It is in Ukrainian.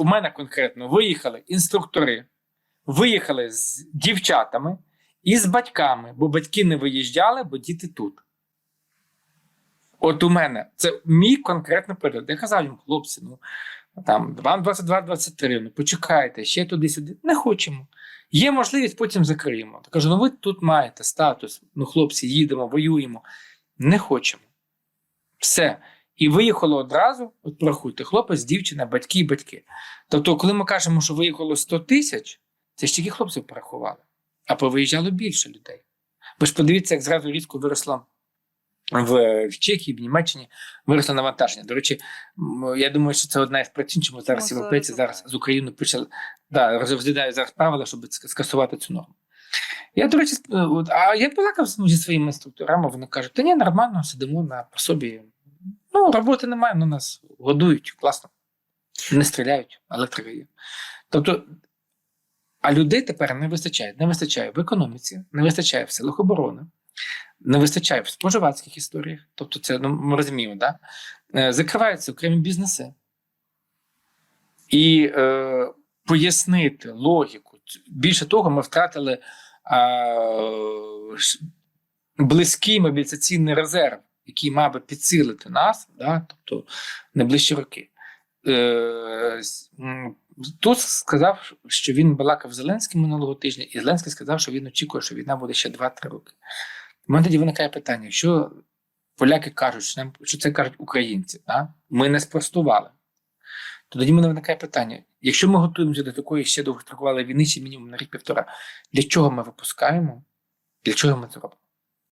У мене конкретно виїхали інструктори, виїхали з дівчатами і з батьками, бо батьки не виїжджали, бо діти тут. От у мене це мій конкретний приклад. Я казав їм, хлопці, ну там вам 22-23, ну почекайте, ще туди-сюди. Не хочемо. Є можливість, потім закриємо. Я кажу, ну ви тут маєте статус. Ну, хлопці, їдемо, воюємо. Не хочемо. Все. І виїхало одразу, от порахуйте, хлопець, дівчина, батьки і батьки. Тобто, коли ми кажемо, що виїхало 100 тисяч, це ж тільки хлопців порахували, а повиїжджало більше людей. Ви ж подивіться, як зразу різко виросло в, в Чехії, в Німеччині виросло навантаження. До речі, я думаю, що це одна із причин, чому зараз європейці зараз з Україною почали да, розглядають зараз правила, щоб скасувати цю норму. Я, до речі, а я балакав зі своїми інструкторами, вони кажуть, та ні, нормально, сидимо на пособі. Ну, роботи немає, ну нас годують, класно. Не стріляють, електрика є. Тобто, а людей тепер не вистачає. Не вистачає в економіці, не вистачає в силах оборони, не вистачає в споживацьких історіях. Тобто, це ну, ми розуміємо, да? Е, закриваються окремі бізнеси. І е, пояснити логіку. Більше того, ми втратили е, близький мобілізаційний резерв, який мав би підсилити нас, да? тобто найближчі роки. Е, Тут сказав, що він балакав Зеленським минулого тижня, і Зеленський сказав, що він очікує, що війна буде ще 2-3 роки. У мене тоді виникає питання: якщо поляки кажуть, що, нам, що це кажуть українці, да? ми не спростували. То тоді мене виникає питання: якщо ми готуємося до такої ще довготривалої війни, ще мінімум на рік півтора, для чого ми випускаємо? Для чого ми це робимо?